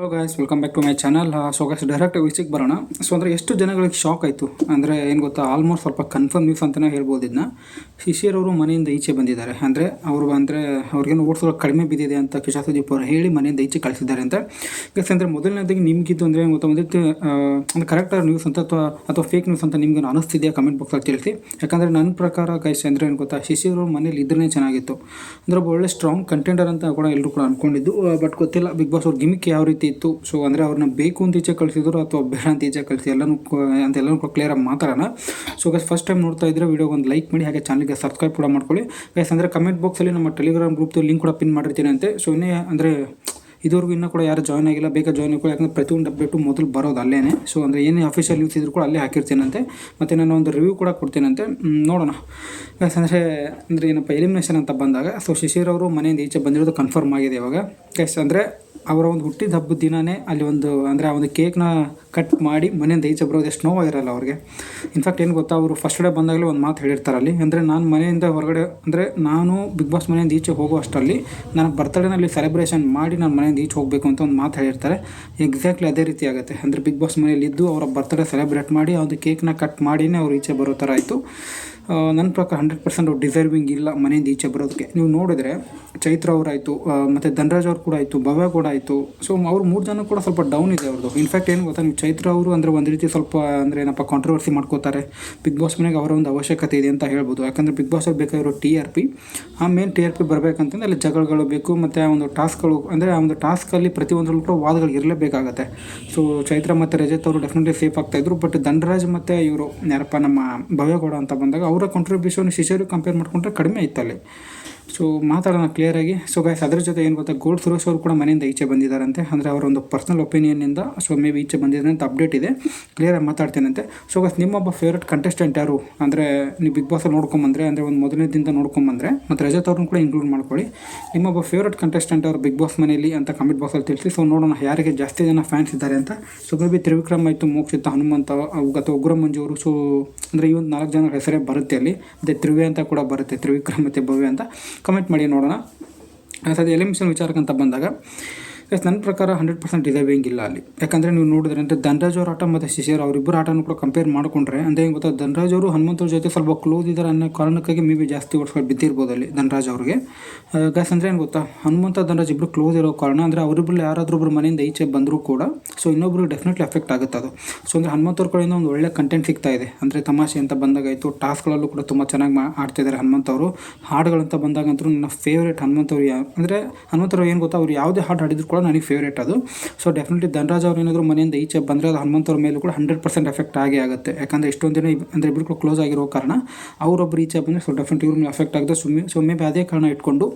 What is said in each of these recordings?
Hello guys welcome back to my channel so guys direct ವಿಷಯಕ್ಕೆ ಬರೋಣ. So ಅಂದರೆ ಎಷ್ಟು ಜನಗಳಿಗೆ ಶಾಕ್ ಆಯಿತು? ಅಂದರೆ ಏನು ಗೊತ್ತಾ ಆಲ್ಮೋಸ್ಟ್ ಸ್ವಲ್ಪ ಕನ್ಫರ್ಮ್ ನ್ಯೂಸ್ ಅಂತಲೇ ಹೇಳ್ಬೋದು ಇದನ್ನ ಶಿಶಿರವರು ಮನೆಯಿಂದ ಈಚೆ ಬಂದಿದ್ದಾರೆ. ಅಂದರೆ ಅವರು ಅಂದರೆ ಅವ್ರಿಗೇನು ಓಡಿಸೋ ಕಡಿಮೆ ಬಿದ್ದಿದೆ ಅಂತ ಕಿಶಾ ಸುದೀಪ್ ಅವರು ಹೇಳಿ ಮನೆಯಿಂದ ಈಚೆ ಕಳಿಸಿದ್ದಾರೆ ಅಂತ. ಗಾಯ್ಸ್ ಅಂದರೆ ಮೊದಲನೇದಾಗಿ ನಿಮಗಿದ್ದು ಅಂದರೆ ಏನು ಗೊತ್ತಾ, ಒಂದು ಕರೆಕ್ಟ್ ಅಂದರೆ ಕರೆಕ್ಟಾಗಿ ನ್ಯೂಸ್ ಅಂತ ಅಥವಾ ಅಥವಾ ಫೇಕ್ ನ್ಯೂಸ್ ಅಂತ ನಿಮ್ಗೆ ಅನಿಸ್ತಿದೆಯಾ ಕಮೆಂಟ್ ಬಾಕ್ಸಲ್ಲಿ ತಿಳಿಸಿ. ಯಾಕಂದರೆ ನನ್ನ ಪ್ರಕಾರ ಗೈಸ್ ಅಂದರೆ ಏನು ಗೊತ್ತಾ ಶಿಶಿರವ್ರ ಮನೇಲಿ ಇದ್ರೇ ಚೆನ್ನಾಗಿತ್ತು. ಅಂದರೆ ಒಳ್ಳೆ ಸ್ಟ್ರಾಂಗ್ ಕಂಟೆಂಡರ್ ಅಂತ ಕೂಡ ಎಲ್ಲರೂ ಕೂಡ ಅಂದ್ಕೊಂಡಿದ್ದು ಬಟ್ ಗೊತ್ತಿಲ್ಲ ಬಿಗ್ ಬಾಸ್ ಅವ್ರ ಗಿಮಿಕ್ ಯಾವ ರೀತಿ ಇತ್ತು. ಸೊ ಅಂದರೆ ಅವ್ರನ್ನ ಬೇಕು ಅಂತ ಈಚೆ ಕಳಿಸಿದ್ರು ಅಥವಾ ಬೇಡ ಅಂತ ಈಚೆ ಕಳಿಸಿ ಎಲ್ಲನೂ ಅಂತ ಎಲ್ಲರೂ ಕೂಡ ಕ್ಲಿಯರಾಗಿ ಮಾತಾಡೋಣ. ಸೊ ಗೈಸ್ ಫಸ್ಟ್ ಟೈಮ್ ನೋಡ್ತಾ ಇದ್ರೆ ವಿಡಿಯೋ ಒಂದು ಲೈಕ್ ಮಾಡಿ, ಹಾಗೆ ಚಾನಲ್ಗೆ ಸಬ್ಸ್ಕ್ರೈಬ್ ಕೂಡ ಮಾಡ್ಕೊಳ್ಳಿ. ಗೈಸ್ ಅಂದರೆ ಕಮೆಂಟ್ ಬಾಕ್ಸಲ್ಲಿ ನಮ್ಮ ಟೆಲಿಗ್ರಾಮ್ ಗ್ರೂಪ್ದು ಲಿಂಕ್ ಕೂಡ ಪಿನ್ ಮಾಡಿರ್ತೀನಿ ಅಂತೆ. ಸೊ ಇನ್ನೇ ಅಂದರೆ ಇದುವರೆಗೂ ಇನ್ನೂ ಕೂಡ ಯಾರು ಜಾಯ್ನ್ ಆಗಿಲ್ಲ ಬೇಕಾ ಜಾಯ್ನ್ ಆಗಿ ಯಾಕಂದರೆ ಪ್ರತಿಯೊಂದು ಅಪ್ಡೇಟು ಮೊದಲು ಬರೋದು ಅಲ್ಲೇ ಸೊ ಅಂದರೆ ಏನೇ ಅಫಿಷಿಯಲ್ ನ್ಯೂಸ್ ಇದ್ರು ಕೂಡ ಅಲ್ಲೇ ಹಾಕಿರ್ತೀನಂತೆ ಮತ್ತು ನಾನು ಒಂದು ರಿವ್ಯೂ ಕೂಡ ಕೊಡ್ತೀನಂತೆ ನೋಡೋಣ. ಗೈಸ್ ಅಂದರೆ ಅಂದರೆ ಏನಪ್ಪ ಎಲಿಮಿನೇಷನ್ ಅಂತ ಬಂದಾಗ ಸೊ ಶಿಶಿರ್ ಅವರು ಮನೆಯಿಂದ ಈಚೆ ಬಂದಿರೋದು ಕನ್ಫರ್ಮ್ ಆಗಿದೆ ಇವಾಗ. ಅಂದರೆ ಅವರ ಒಂದು ಹುಟ್ಟಿದ ಹಬ್ಬದ ದಿನವೇ ಅಲ್ಲಿ ಒಂದು, ಅಂದರೆ ಆ ಒಂದು ಕೇಕ್ನ ಕಟ್ ಮಾಡಿ ಮನೆಯಿಂದ ಈಚೆ ಬರೋದು ಎಷ್ಟು ನೋವಾಗಿರಲ್ಲ ಅವ್ರಿಗೆ. ಇನ್ಫ್ಯಾಕ್ಟ್ ಏನು ಗೊತ್ತಾ, ಅವರು ಫಸ್ಟ್ ಡೇ ಬಂದಾಗಲೇ ಒಂದು ಮಾತು ಹೇಳಿರ್ತಾರೆ ಅಲ್ಲಿ. ಅಂದರೆ ನಾನು ಮನೆಯಿಂದ ಹೊರಗಡೆ, ಅಂದರೆ ನಾನು ಬಿಗ್ ಬಾಸ್ ಮನೆಯಿಂದ ಈಚೆ ಹೋಗೋ ಅಷ್ಟರಲ್ಲಿ ನಾನು ಬರ್ತಡೇನಲ್ಲಿ ಸೆಲೆಬ್ರೇಷನ್ ಮಾಡಿ ನಾನು ಮನೆಯಿಂದ ಈಚೆ ಹೋಗಬೇಕು ಅಂತ ಒಂದು ಮಾತು ಹೇಳಿರ್ತಾರೆ. ಎಕ್ಸಾಕ್ಟ್ಲಿ ಅದೇ ರೀತಿ ಆಗುತ್ತೆ. ಅಂದರೆ ಬಿಗ್ ಬಾಸ್ ಮನೆಯಲ್ಲಿ ಇದ್ದು ಅವರ ಬರ್ತಡೇ ಸೆಲೆಬ್ರೇಟ್ ಮಾಡಿ ಒಂದು ಕೇಕ್ನ ಕಟ್ ಮಾಡಿಯೇ ಅವ್ರು ಈಚೆ ಬರೋ ಥರ ಆಯಿತು. ನನ್ನ ಪ್ರಕಾರ ಹಂಡ್ರೆಡ್ ಪರ್ಸೆಂಟ್ ಅವ್ರು ಡಿಸರ್ವಿಂಗ್ ಇಲ್ಲ ಮನೆಯಿಂದ ಈಚೆ ಬರೋದಕ್ಕೆ. ನೀವು ನೋಡಿದ್ರೆ ಚೈತ್ರ ಅವರಾಯಿತು ಮತ್ತು ಧನರಾಜ್ ಅವ್ರು ಕೂಡ ಆಯಿತು, ಭವ್ಯ ಕೂಡ ಆಯಿತು. ಸೊ ಅವ್ರು ಮೂರು ಜನ ಕೂಡ ಸ್ವಲ್ಪ ಡೌನ್ ಇದೆ ಅವ್ರದ್ದು ಇನ್ಫ್ಯಾಕ್ಟ್ ಏನು ಗೊತ್ತಾ, ನೀವು ಚೈತ್ರ ಅವರು ಅಂದರೆ ಒಂದು ರೀತಿ ಸ್ವಲ್ಪ ಅಂದರೆ ಏನಪ್ಪ ಕಾಂಟ್ರವರ್ಸಿ ಮಾಡ್ಕೋತಾರೆ. ಬಿಗ್ ಬಾಸ್ ಮನೆಗೆ ಅವರ ಒಂದು ಅವಶ್ಯಕತೆ ಇದೆ ಅಂತ ಹೇಳ್ಬೋದು. ಯಾಕಂದರೆ ಬಿಗ್ ಬಾಸ್ ಬೇಕಾಗಿರೋ ಟಿ ಆರ್ ಪಿ ಆ ಮೇನ್ ಟಿ ಆರ್ ಪಿ ಬರಬೇಕಂತಂದ್ರೆ ಅಲ್ಲಿ ಜಗಳಗಳು ಬೇಕು, ಮತ್ತು ಆ ಒಂದು ಟಾಸ್ಕ್ಗಳು ಅಂದರೆ ಆ ಒಂದು ಟಾಸ್ಕಲ್ಲಿ ಪ್ರತಿಯೊಂದರಲ್ಲೂ ಕೂಡ ವಾದಗಳು ಇರಲೇಬೇಕಾಗತ್ತೆ. ಸೊ ಚೈತ್ರ ಮತ್ತು ರಜತ್ ಅವರು ಡೆಫಿನೆಟ್ಲಿ ಸೇಫ್ ಆಗ್ತಾಯಿದ್ರು ಬಟ್ ಧನರಾಜ್ ಮತ್ತು ಇವರು, ಯಾರಪ್ಪ, ನಮ್ಮ ಭವ್ಯಗೌಡ ಅಂತ ಬಂದಾಗ ಅವರ ಕಾಂಟ್ರಿಬ್ಯೂಷನ್ ಶಿಶಿರು ಕಂಪೇರ್ ಮಾಡ್ಕೊಂಡ್ರೆ ಕಡಿಮೆ ಇತ್ತು ಅಲ್ಲಿ ಸೊ ಮಾತಾಡೋಣ ಕ್ಲಿಯರಾಗಿ ಸೊ ಗೈಸ್ ಅದ್ರ ಜೊತೆ ಏನು ಗೊತ್ತಾ ಗೋಲ್ಡ್ ಸುರೇಶ್ ಅವರು ಕೂಡ ಮನೆಯಿಂದ ಈಚೆ ಬಂದಿದ್ದಾರಂತೆ ಅಂದರೆ ಅವರ ಒಂದು ಪರ್ಸನಲ್ ಒಪಿನಿಯನ್ನಿಂದ ಸೊ ಮೇ ಬಿ ಈಚೆ ಬಂದಿದ್ದಾರೆ ಅಂತ ಅಪ್ಡೇಟ್ ಇದೆ. ಕ್ಲಿಯರಾಗಿ ಮಾತಾಡ್ತೇನಂತೆ. ಸೊ ಗೈಸ್ ನಿಮ್ಮೊಬ್ಬ ಫೇವ್ರೆಟ್ ಕಂಟೆಸ್ಟೆಂಟ್ ಯಾರು? ಅಂದರೆ, ನೀವು ಬಿಗ್ ಬಾಸಲ್ಲಿ ನೋಡ್ಕೊಂಬಂದ್ರೆ, ಅಂದರೆ ಒಂದು ಮೊದಲನೇದಿಂದ ನೋಡ್ಕೊಂಬಂದ್ರೆ, ಮತ್ತು ರಜತ್ ಅವ್ರನ್ನ ಕೂಡ ಇನ್ಕ್ಲೂಡ್ ಮಾಡ್ಕೊಳ್ಳಿ. ನಿಮ್ಮೊಬ್ಬ ಫೇವ್ರೆಟ್ ಕಂಟೆಸ್ಟೆಂಟ್ ಅವರು ಬಿಗ್ ಬಾಸ್ ಮನೆಯಲ್ಲಿ ಅಂತ ಕಮೆಂಟ್ ಬಾಕ್ಸಲ್ಲಿ ತಿಳಿಸಿ. ಸೊ ನೋಡೋಣ ಯಾರಿಗೆ ಜಾಸ್ತಿ ಜನ ಫ್ಯಾನ್ಸ್ ಇದ್ದಾರೆ ಅಂತ. ಸೊ ಮೇ ಬಿ ತ್ರಿವಿಕ್ರಮ್ ಆಯಿತು, ಮೋಕ್ಷಿತ, ಹನುಮಂತ ಅಥವಾ ಉಗ್ರ ಮಂಜು ಅವರು. ಸೊ ಅಂದರೆ ಈ ಒಂದು ನಾಲ್ಕು ಜನ ಹೆಸರೇ ಬರುತ್ತೆ ಅಲ್ಲಿ. ಮತ್ತು ತ್ರಿವೆ ಅಂತ ಕೂಡ ಬರುತ್ತೆ, ತ್ರಿವಿಕ್ರಮ್ ಮತ್ತು ಭವ್ಯ ಅಂತ. ಕಮೆಂಟ್ ಮಾಡಿ ನೋಡೋಣ. ಸದ್ಯ ಎಲಿಮಿಷನ್ ವಿಚಾರಕ್ಕಂತ ಬಂದಾಗ ಎಸ್ ನನ್ನ ಪ್ರಕಾರ ಹಂಡ್ರೆಡ್ ಪರ್ಸೆಂಟ್ ಇದೇ ಇಲ್ಲ ಅಲ್ಲಿ. ಯಾಕಂದರೆ ನೀವು ನೋಡಿದ್ರೆ ಅಂದರೆ ಧನರಾಜ್ ಅವ್ರ ಆಟ ಮತ್ತು ಶಿಶಿರ್ ಅವರಿಬ್ಬರು ಆಟನೂ ಕೂಡ ಕಂಪೇರ್ ಮಾಡಿಕೊಂಡ್ರೆ, ಅಂದರೆ ಏನು ಗೊತ್ತಾ? ಧನರಾಜ್ ಅವರು ಹನುಮಂತರ ಜೊತೆ ಸ್ವಲ್ಪ ಕ್ಲೋಸ್ ಇದ್ದಾರೆ ಅನ್ನೋ ಕಾರಣಕ್ಕಾಗಿ ಮೇ ಬಿ ಜಾಸ್ತಿ ವರ್ಷಗಳು ಬಿದ್ದಿರ್ಬೋದು ಅಲ್ಲಿ ಧನರಾಜ್ ಅವ್ರಿಗೆ. ಗ್ಯಾಸ್ ಅಂದರೆ ಏನು ಗೊತ್ತಾ? ಹನುಮಂತ, ಧನರಾಜ್ ಇಬ್ಬರು ಕ್ಲೋಸ್ ಇರೋ ಕಾರಣ, ಅಂದರೆ ಅವರಿಬ್ಬರು ಯಾರಾದರೂ ಒಬ್ಬರು ಮನೆಯಿಂದ ಈಚೆ ಬಂದರೂ ಕೂಡ ಸೊ ಇನ್ನೊಬ್ರು ಡೆಫಿನೆಟ್ಲಿ ಎಫೆಕ್ಟ್ ಆಗುತ್ತೆ ಅದು. ಸೊ ಅಂದರೆ ಹನುಮಂತವ್ರ ಕಡೆಯಿಂದ ಒಂದು ಒಳ್ಳೆ ಕಂಟೆಂಟ್ ಸಿಗ್ತಾ ಇದೆ. ಅಂದರೆ ತಮಾಷೆ ಅಂತ ಬಂದಾಗಾಯಿತು ಟಾಸ್ಕ್ಗಳಲ್ಲೂ ಕೂಡ ತುಂಬ ಚೆನ್ನಾಗಿ ಮಾ, ಆಡ್ತಿದ್ದಾರೆ ಹನುಮಂತ ಅವರು. ಹಾಡುಗಳಂತ ಬಂದಾಗಂತೂ ನನ್ನ ಫೇವ್ರೇಟ್ ಹನುಮಂತವ್ರು ಅಂದರೆ ಹನುಮಂತವ್ರು ಏನು ಗೊತ್ತಾ? ಅವ್ರು ಯಾವುದೇ ಹಾಡು ಹಾಡಿದ್ರು ಕೂಡ ನನಗೆ ಫೇವ್ರೇಟ್ ಅದು. ಸೊ ಡೆಫಿನೆಟ್ಲಿ ಧನರಾಜ್ ಅವ್ರು ಏನಾದರೂ ಮನೆಯಿಂದ ಈಚೆ ಬಂದರೆ ಅದು ಹನುಮಂತವ್ರ ಮೇಲೂ ಕೂಡ ಹಂಡ್ರೆಡ್ ಪರ್ಸೆಂಟ್ ಎಫೆಕ್ಟ್ ಆಗೇ ಆಗುತ್ತೆ. ಯಾಕಂದರೆ ಇಷ್ಟೊಂದು ದಿನ ಅಂದರೆ ಇಬ್ಬರು ಕ್ಲೋಸ್ ಆಗಿರೋ ಕಾರಣ ಅವರೊಬ್ಬರು ಈಚೆ ಬಂದರೆ ಸೊ ಡೆಫಿನೆಟ್ ಇವ್ರ ಮೇಲೆ ಎಫೆಕ್ಟ್ ಆಗುತ್ತೆ. ಸುಮ್ಮನೆ ಸೊ ಅದೇ ಕಾರಣ ಇಟ್ಕೊಂಡು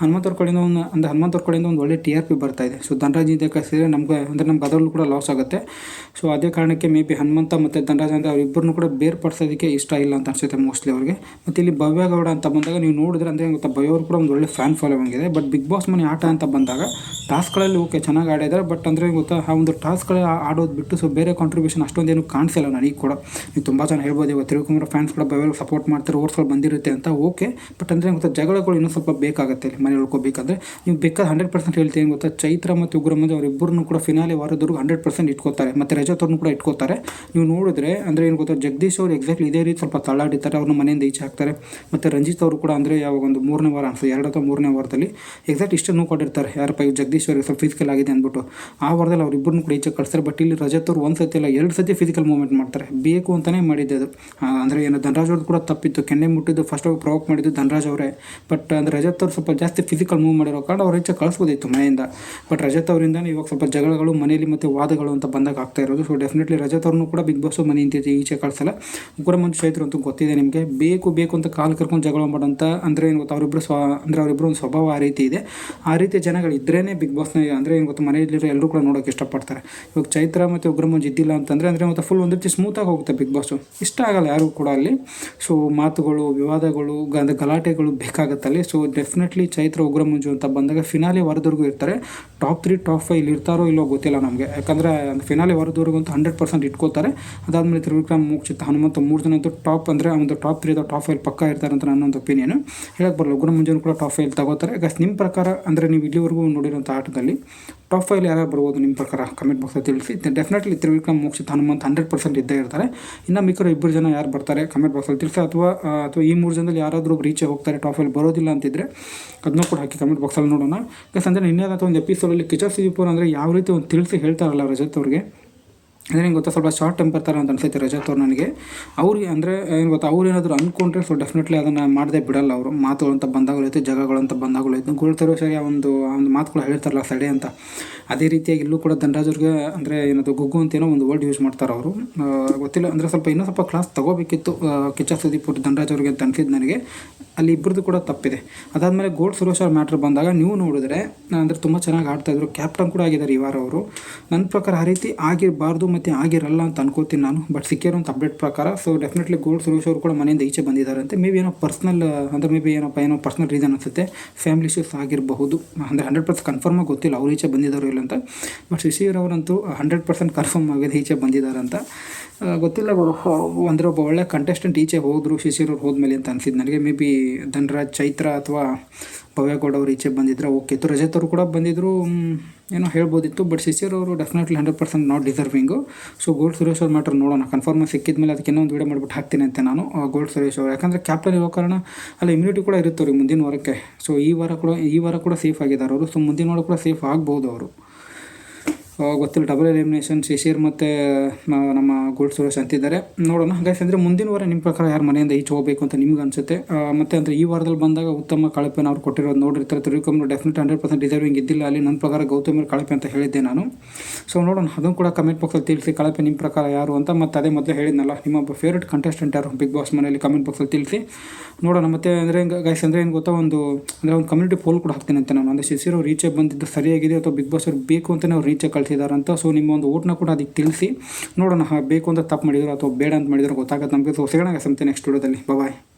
ಹನುಮಂತವ್ರ ಕಡೆಯಿಂದ ಒಂದು ಅಂದರೆ ಹನುಮಂತವ್ರ ಕಡೆಯಿಂದ ಒಂದು ಒಳ್ಳೆ ಟಿ ಆರ್ ಪಿ ಬರ್ತಾ ಇದೆ. ಸೊ ಧನರಾಜ್ ಇದೆ ಕಳಿಸಿದ್ರೆ ನಮಗೆ ಅಂದರೆ ನಮ್ಗೆ ಅದರಲ್ಲೂ ಕೂಡ ಲಾಸ್ ಆಗುತ್ತೆ. ಸೊ ಅದೇ ಕಾರಣಕ್ಕೆ ಮೇ ಬಿ ಹನುಮಂತ ಮತ್ತು ಧನರಾಜ್ ಅಂತ ಅವರಿಬ್ಬರನ್ನು ಕೂಡ ಬೇರ್ಪಡಿಸೋದಕ್ಕೆ ಇಷ್ಟ ಇಲ್ಲ ಅಂತ ಅನ್ಸುತ್ತೆ ಮೋಸ್ಟ್ಲಿ ಅವ್ರಿಗೆ. ಮತ್ತು ಇಲ್ಲಿ ಭವ್ಯಗೌಡ ಅಂತ ಬಂದಾಗ ನೀವು ನೋಡಿದ್ರೆ ಅಂದರೆ ಗೊತ್ತಾ ಭವ್ಯ ಅವ್ರು ಕೂಡ ಒಂದು ಒಳ್ಳೆ ಫ್ಯಾನ್ ಫಾಲೋವಿಂಗ್ ಇದೆ. ಬಟ್ ಬಿಗ್ ಬಾಸ್ ಮನೆ ಆಟ ಅಂತ ಬಂದಾಗ ಟಾಸ್ಕ್ಗಳಲ್ಲಿ ಓಕೆ, ಚೆನ್ನಾಗಿ ಆಡಿದ್ದಾರೆ ಬಟ್ ಅಂದರೆ ಗೊತ್ತಾ, ಆ ಒಂದು ಟಾಸ್ಕ್ಗಳ ಆಡೋದು ಬಿಟ್ಟು ಸೊ ಬೇರೆ ಕಾಂಟ್ರಿಬ್ಯೂಷನ್ ಅಷ್ಟೊಂದೇನು ಕಾಣಿಸಿಲ್ಲ ನನಗೆ ಕೂಡ. ನೀವು ತುಂಬ ಜನ ಹೇಳ್ಬೋದು ಇವತ್ತು ತಿರುಕುಮಾರ ಫ್ಯಾನ್ಸ್ ಕೂಡ ಭವ್ಯ ಸಪೋರ್ಟ್ ಮಾಡ್ತಾರೆ ಓರ್ಸ್ಗಳು ಬಂದಿರುತ್ತೆ ಅಂತ ಓಕೆ ಬಟ್ ಅಂದರೆ ಗೊತ್ತಾ, ಜಗಳಗಳು ಇನ್ನೂ ಸ್ವಲ್ಪ ಬೇಕಾಗುತ್ತೆ ಮನೆ ಉಳ್ಕೋಬೇಕಂದ್ರೆ. ನೀವು ಬೇಕಾದ ಹಂಡ್ರೆಡ್ ಪರ್ಸೆಂಟ್ ಹೇಳ್ತೀನಿ ಗೊತ್ತಾ, ಚೈತ್ರ ಮತ್ತು ಉಗ್ರಮಂಜು ಅವರಿಬ್ಬರನ್ನು ಕೂಡ ಫಿನಾಲೆ ವಾರದವರೆಗೂ ಹಂಡ್ರೆಡ್ ಪರ್ಸೆಂಟ್ ಇಟ್ಕೋತಾರೆ. ಮತ್ತು ರಜತ್ ಅವ್ರನ್ನು ಕೂಡ ಇಟ್ಕೋತಾರೆ. ನೀವು ನೋಡಿದ್ರೆ, ಅಂದರೆ ಏನು ಗೊತ್ತಾ, ಜಗದೀಶ್ ಅವರು ಎಕ್ಸಾಕ್ಟ್ಲಿ ಇದೇ ರೀತಿ ಸ್ವಲ್ಪ ತಳ್ಳಾಡಿದ್ದಾರೆ ಅವ್ರನ್ನ ಮನೆಯಿಂದ ಈಚೆ ಹಾಕ್ತಾರೆ. ಮತ್ತು ರಂಜಿತ್ ಅವರು ಕೂಡ ಅಂದರೆ ಯಾವಾಗ ಒಂದು ಮೂರನೇ ವಾರ ಅನ್ಸುತ್ತೆ, ಎರಡು ಅಥವಾ ಮೂರನೇ ವಾರದಲ್ಲಿ. ಎಕ್ಸಾಕ್ಟ್ ಇಷ್ಟನ್ನು ಕೊಟ್ಟಿರ್ತಾರೆ. ಯಾರಪ್ಪ, ಇವ್ರು ಜಗದೀಶ್ ಅವರಿಗೆ ಫಿಸಿಕಲ್ ಆಗಿದೆ ಅಂದ್ಬಿಟ್ಟು. ಆ ವಾರದಲ್ಲಿ ಅವರಿಬ್ಬರನ್ನು ಕೂಡ ಈಚೆ ಕಳಿಸ್ತಾರೆ. ಬಟ್ ಇಲ್ಲಿ ರಜತ್ ಅವರು ಒಂದು ಸತಿ ಇಲ್ಲ ಎರಡು ಸತಿ ಫಿಸಿಕಲ್ ಮೂವ್ಮೆಂಟ್ ಮಾಡ್ತಾರೆ. ಬೇಕು ಅಂತಲೇ ಮಾಡಿದ್ದೆ ಅದು. ಅಂದರೆ ಏನು, ಧನರಾಜ್ ಅವ್ರದ್ದು ಕೂಡ ತಪ್ಪಿತ್ತು. ಕೆನ್ನೆ ಮುಟ್ಟಿದ್ದು ಫಸ್ಟ್ ಅವ್ರು ಪ್ರವೋಕ್ ಮಾಡಿದ್ದು ಧನರಾಜ್ ಅವರೇ. ಬಟ್ ಅಂದರೆ ರಜತ್ ಅವ್ರು ಸ್ವಲ್ಪ ಜಾಸ್ತಿ ಫಿಸಿಕಲ್ ಮೂವ್ ಮಾಡಿರೋ ಕಾರಣ ಅವ್ರ ಈಚೆ ಕಳಿಸ್ಬೋದಿತ್ತು ಮನೆಯಿಂದ. ಬಟ್ ರಜತ್ ಅವರಿಂದ ಇವಾಗ ಸ್ವಲ್ಪ ಜಗಳಗಳು, ಮನೆಯಲ್ಲಿ ಮತ್ತು ವಾದಗಳು ಅಂತ ಬಂದಾಗ ಆಗ್ತಾ ಇರೋದು. ಸೊ ಡೆಫಿನೆಟ್ಲಿ ರಜತ್ ಅವ್ರನ್ನೂ ಕೂಡ ಬಿಗ್ ಬಾಸ್ ಮನೆಯಿಂದ ಈಚೆ ಕಳಿಸಲ್ಲ. ಉಗ್ರಮಂಜು ಶೈತ್ರ ಅಂತೂ ಗೊತ್ತಿದೆ ನಿಮಗೆ. ಬೇಕು ಬೇಕು ಅಂತ ಕಾಲು ಕರ್ಕೊಂಡು ಜಗಳ ಮಾಡೋಂಥ ಅಂದರೆ ಏನು ಗೊತ್ತಾ? ಅವರಿಬ್ಬರು ಸ್ವ, ಅಂದರೆ ಅವರಿಬ್ಬರು ಒಂದು ಸ್ವಭಾವ ಆ ರೀತಿ ಇದೆ. ಆ ರೀತಿ ಜನಗಳು ಇದ್ರೇ ಬಿಗ್ ಬಾಸ್ನ ಅಂದರೆ ಏನು ಗೊತ್ತು ಮನೆಯಲ್ಲಿರೋ ಎಲ್ಲರೂ ಕೂಡ ನೋಡೋಕೆ ಇಷ್ಟಪಡ್ತಾರೆ. ಇವಾಗ ಚೈತ್ರ ಮತ್ತು ಉಗ್ರಮಂಜ್ ಇದ್ದಿಲ್ಲ ಅಂತಂದರೆ, ಅಂದರೆ ಮತ್ತು ಫುಲ್ ಒಂದು ರೀತಿ ಸ್ಮೂತಾಗಿ ಹೋಗುತ್ತೆ ಬಿಗ್ ಬಾಸು ಇಷ್ಟ ಆಗಲ್ಲ ಯಾರು ಕೂಡ ಅಲ್ಲಿ. ಸೊ ಮಾತುಗಳು, ವಿವಾದಗಳು ಗಲಾಟೆಗಳು ಬೇಕಾಗುತ್ತಲ್ಲಿ. ಸೊ ಡೆಫಿನೆಟ್ಲಿ ಚೈತ್ರ, ಉಗ್ರಮಂಜು ಅಂತ ಬಂದಾಗ ಫಿನಾಲೆ ವಾರದವರೆಗೂ ಇರ್ತಾರೆ. ಟಾಪ್ ತ್ರೀ, ಟಾಪ್ ಫೈವ್ ಇಲ್ಲಿ ಇರ್ತಾರೋ ಇಲ್ಲೋ ಗೊತ್ತಿಲ್ಲ ನಮಗೆ. ಯಾಕಂದರೆ ಫಿನಾಲೆ ವಾರದವರೆಗೂ ಅಂತೂ ಹಂಡ್ರೆಡ್ ಪರ್ಸೆಂಟ್ ಇಟ್ಕೋತಾರೆ ಅದಾದಮೇಲೆ ತ್ರಿವಿಕ್ರಮ್, ಮೋಕ್ಷಿತ್, ಹನುಮಂತ ಮೂರು ಜನ ಅಂತೂ ಟಾಪ್ ಅಂದರೆ ಒಂದು ಟಾಪ್ ತ್ರೀ ಅಥವಾ ಟಾಪ್ ಫೈವ್ ಪಕ್ಕ ಇರ್ತಾರೆ ಅಂತ ನನ್ನ ಒಂದು ಒಪಿನಿಯನ್ ಹೇಳಕ್ಕೆ ಬರಲ್ಲ ಮುಂಜಾನೆ ಕೂಡ ಟಾಪ್ ಫೈಲ್ ತಗೋತಾರೆ. ಯಾಕೆ ನಿಮ್ಮ ಪ್ರಕಾರ ಅಂದರೆ ನೀವು ಇಲ್ಲಿವರೆಗೂ ನೋಡಿರೋಂಥ ಆಟದಲ್ಲಿ ಟಾಪ್ ಫೈಲ್ ಯಾರು ಬರ್ಬೋದು ನಿಮ್ಮ ಪ್ರಕಾರ? ಕಮೆಂಟ್ ಬಾಕ್ಸಲ್ಲಿ ತಿಳಿಸಿ. Definitely Trivikram, Mokshith, Hanumanth hundred percent ಇದ್ದೇ ಇರ್ತಾರೆ. ಇನ್ನು ಮಿಕ್ಕರು ಇಬ್ಬರು ಜನ ಯಾರು ಬರ್ತಾರೆ? ಕಮೆಂಟ್ ಬಾಕ್ಸಲ್ಲಿ ತಿಳಿಸಿ. ಅಥವಾ ಅಥವಾ ಈ ಮೂರು ಜನದಲ್ಲಿ ಯಾರಾದರೂ ರೀಚ್ ಹೋಗ್ತಾರೆ ಟಾಪ್ ಫೈಲ್ ಬರೋದಿಲ್ಲ ಅಂತಿದ್ರೆ ಅದನ್ನೂ ಕೂಡ ಹಾಕಿ ಕಮೆಂಟ್ ಬಾಕ್ಸಲ್ಲಿ ನೋಡೋಣ. ಯಾಕಂದರೆ ನಿನ್ನೆ ಒಂದು ಎಪಿಸೋಡಲ್ಲಿ ಕಿಚರ್ ಸಿಜಿಪುರ್ ಅಂದರೆ ಯಾವ ರೀತಿ ಒಂದು ತಿಳಿಸಿ ಹೇಳ್ತಾರಲ್ಲ ರಜತ್ ಅವ್ರಿಗೆ? ಅಂದರೆ ನಿಂಗೆ ಗೊತ್ತಾ, ಸ್ವಲ್ಪ ಶಾರ್ಟ್ ಟೆಂಪರ್ ಥರ ಅಂತ ಅನ್ಸೈತೆ ರಜತ್ ಅವ್ರು ನನಗೆ. ಅವ್ರಿಗೆ ಅಂದರೆ, ಏನು ಗೊತ್ತಾ, ಅವ್ರು ಏನಾದರೂ ಅಂದ್ಕೊಂಡ್ರೆ ಸೊ ಡೆಫಿನೆಟ್ಲಿ ಅದನ್ನು ಮಾಡದೆ ಬಿಡಲ್ಲ ಅವರು. ಮಾತುಗಳಂತ ಅಂತ ಬಂದಾಗಲೈತೆ ಜಗಳಂತ ಬಂದಾಗಲೈತೆ ಗೋಳ್ತರೋ ಸರಿ ಒಂದು ಒಂದು ಮಾತುಗಳು ಹೇಳ್ತಾರಲ್ಲ ಸಡೆ ಅಂತ. ಅದೇ ರೀತಿಯಾಗಿ ಇಲ್ಲೂ ಕೂಡ ಧನರಾಜವ್ರಿಗೆ ಅಂದರೆ ಏನದು ಗುಗ್ಗು ಅಂತ ಏನೋ ಒಂದು ವರ್ಡ್ ಯೂಸ್ ಮಾಡ್ತಾರೆ ಅವರು. ಗೊತ್ತಿಲ್ಲ, ಅಂದರೆ ಸ್ವಲ್ಪ ಇನ್ನೂ ಸ್ವಲ್ಪ ಕ್ಲಾಸ್ ತಗೋಬೇಕಿತ್ತು ಕಿಚ್ಚ ಸುದೀಪ್ ಧನರಾಜ್ ಅವ್ರಿಗೆ ಅಂತ ಅನ್ಸಿದ್ದು ನನಗೆ. ಅಲ್ಲಿ ಇಬ್ಬರದ್ದು ಕೂಡ ತಪ್ಪಿದೆ. ಅದಾದಮೇಲೆ ಗೋಲ್ಡ್ ಸುರೇಶ್ ಅವ್ರ ಮ್ಯಾಟ್ರ್ ಬಂದಾಗ ನೀವು ನೋಡಿದ್ರೆ, ಅಂದರೆ ತುಂಬ ಚೆನ್ನಾಗಿ ಆಡ್ತಾಯಿದ್ರು ಕ್ಯಾಪ್ಟನ್ ಕೂಡ ಆಗಿದ್ದಾರೆ ಈ ವಾರ ಅವರು. ನನ್ನ ಪ್ರಕಾರ ಆ ರೀತಿ ಆಗಿರಬಾರ್ದು ಮತ್ತು ಆಗಿರಲ್ಲ ಅಂತ ಅನ್ಕೋತೀನಿ ನಾನು. ಬಟ್ ಸಿಕ್ಕಿರೋಂಥ ಅಪ್ಡೇಟ್ ಪ್ರಕಾರ ಸೊ ಡೆಫಿನೆಟ್ಲಿ ಗೋಲ್ಡ್ ಸುರೇಶ್ ಅವರು ಕೂಡ ಮನೆಯಿಂದ ಈಚೆ ಬಂದಿದ್ದಾರೆ ಅಂತ. ಮೇ ಬಿ ಏನೋ ಪರ್ಸ್ನಲ್ ಅಂದರೆ ಮೇ ಬಿ ಏನಪ್ಪ ಏನೋ ಪರ್ಸ್ನಲ್ ರೀಸನ್ ಅನಿಸುತ್ತೆ. ಫ್ಯಾಮಿಲಿ ಇಶ್ಯೂಸ್ ಆಗಿರಬಹುದು. ಅಂದರೆ ಹಂಡ್ರೆಡ್ ಪರ್ಸೆಂಟ್ ಕನ್ಫರ್ಮಾಗಿ ಗೊತ್ತಿಲ್ಲ ಅವ್ರು ಈಚೆ ಬಂದಿದ್ದಾರೋ ಇಲ್ಲ ಅಂತ. ಬಟ್ ಶಿಶಿರ್ ಅವರಂತೂ ಹಂಡ್ರೆಡ್ ಪರ್ಸೆಂಟ್ ಕನ್ಫರ್ಮ್ ಆಗಿದೆ ಈಚೆ ಬಂದಿದ್ದಾರೆ ಅಂತ. ಗೊತ್ತಿಲ್ಲ ಅಂದರೆ ಒಬ್ಬ ಒಳ್ಳೆ ಕಂಟೆಸ್ಟೆಂಟ್ ಈಚೆ ಹೋದರು, ಶಿಶಿರ್ ಅವ್ರು ಹೋದ್ಮೇಲೆ ಅಂತ ಅನಿಸಿದ್ದು ನನಗೆ ಮೇ ಬಿ ಧನ್ರಾಜ್, ಚೈತ್ರ ಅಥವಾ ಭವ್ಯಗೌಡ ಅವರು ಈಚೆ ಬಂದಿದ್ರು, ಓಕೆ. ಇತ್ತು ರಜತ್ ಅವರು ಕೂಡ ಬಂದಿದ್ರು ಏನೋ ಹೇಳ್ಬೋದಿತ್ತು ಬಟ್ ಸಿಸಿಯರ್ ಅವರು definitely hundred percent not deserving so gold Suresh ಅವ್ರ ಮ್ಯಾಟ್ರ್ ನೋಡೋಣ. ಕನ್ಫರ್ಮ್ ಸಿಕ್ಕಿದ ಮೇಲೆ ಅದಕ್ಕೆ ಇನ್ನೊಂದು ವೀಡಿಯೋ ಮಾಡಿಬಿಟ್ಟು ಹಾಕ್ತೀನಿ ಅಂತ ನಾನು ಗೋಲ್ಡ್ ಸುರೇಶ್ ಅವರು. ಯಾಕಂದರೆ ಕ್ಯಾಪ್ಟನ್ ಇರೋ ಕಾರಣ ಅಲ್ಲಿ ಇಮ್ಯುನಿಟಿ ಕೂಡ ಇರುತ್ತೆ ಅವ್ರಿಗೆ ಮುಂದಿನ ವಾರಕ್ಕೆ. ಸೊ ಈ ವಾರ ಕೂಡ, ಈ ವಾರ ಕೂಡ ಸೇಫ್ ಆಗಿದ್ದಾರೆ ಅವರು. ಸೊ ಮುಂದಿನ ವಾರ ಕೂಡ ಸೇಫ್ ಆಗ್ಬೋದು ಅವರು. ಗೊತ್ತಿಲ್ಲ ಡಬಲ್ ಎಲಿಮಿನೇಷನ್ ಶಿಶಿರ್ ಮತ್ತು ನಮ್ಮ ಗೋಲ್ಡ್ ಸುರೇಶ್ ಅಂತಿದ್ದಾರೆ ನೋಡೋಣ. ಗೈಸ್ ಅಂದರೆ ಮುಂದಿನ ವಾರ ನಿಮ್ಮ ಪ್ರಕಾರ ಯಾರು ಮನೆಯಿಂದ ಈಚೆ ಹೋಗಬೇಕು ಅಂತ ನಿಮ್ಗೆ ಅನಿಸುತ್ತೆ. ಮತ್ತು ಅಂದರೆ ಈ ವಾರದಲ್ಲಿ ಬಂದಾಗ ಉತ್ತಮ ಕಳಪೆನ ಅವ್ರು ಕೊಟ್ಟಿರೋದು ನೋಡಿರ್ತಾರೆ ತಿರುಕಮ್ರು ಡೆಫಿನೆಟ್ ಹಂಡ್ರೆಡ್ ಪರ್ಸೆಂಟ್ ಡಿಸರ್ವಿಂಗ್ ಇದ್ದಿಲ್ಲ. ಅಲ್ಲಿ ನನ್ನ ಪ್ರಕಾರ ಗೌತಮ್ ಕಳಪೆ ಅಂತ ಹೇಳಿದ್ದೆ ನಾನು. ಸೊ ನೋಡೋಣ. ಅದನ್ನು ಕೂಡ ಕಮೆಂಟ್ ಬಾಕ್ಸಲ್ಲಿ ತಿಳಿಸಿ ಕಳಪೆ ನಿಮ್ಮ ಪ್ರಕಾರ ಯಾರು ಅಂತ. ಮತ್ತು ಅದೇ ಮೊದಲು ಹೇಳಿದ್ನಲ್ಲ, ನಿಮ್ಮ ಫೇವ್ರೆಟ್ ಕಂಟೆಸ್ಟೆಂಟ್ ಯಾರು? ಬಿಗ್ ಬಾಸ್ ಮನೆಯಲ್ಲಿ ಕಮೆಂಟ್ ಬಾಕ್ಸಲ್ಲಿ ತಿಳಿಸಿ. ನೋಡೋಣ. ಮತ್ತು ಅಂದರೆ ಗೈಸ್ ಅಂದರೆ ಏನು ಗೊತ್ತಾ? ಒಂದು, ಅಂದರೆ ಒಂದು ಕಮ್ಯುನಿಟಿ ಪೋಲ್ ಕೂಡ ಹಾಕ್ತೀನಿ ಅಂತ ನಾನು. ಅಂದರೆ ಶಿಶಿರು ರೀಚೆ ಬಂದಿದ್ದು ಸರಿಯಾಗಿದೆ ಅಥವಾ ಬಿಗ್ ಬಾಸ್ ಅವ್ರು ಬೇಕು ಅಂತಲೇ ಅವ್ರು ರೀಚೆ ಅಂತ ಸೊ ನಿಮ್ಮ ಒಂದು ಓಟ್ನ ಕೂಡ ಅದಕ್ಕೆ ತಿಳಿಸಿ ನೋಡೋಣ ಬೇಕು ಅಂತ ತಪ್ಪು ಮಾಡಿದ್ರು ಅಥವಾ ಬೇಡ ಅಂತ ಮಾಡಿದ್ರು ಗೊತ್ತಾಗತ್ತೆ ನಮಗೆ. ಸೊ ಸಿಗೋಣ ಸಂತೆ ನೆಕ್ಸ್ಟ್ ವಿಡಿಯೋದಲ್ಲಿ ಬಾಯ್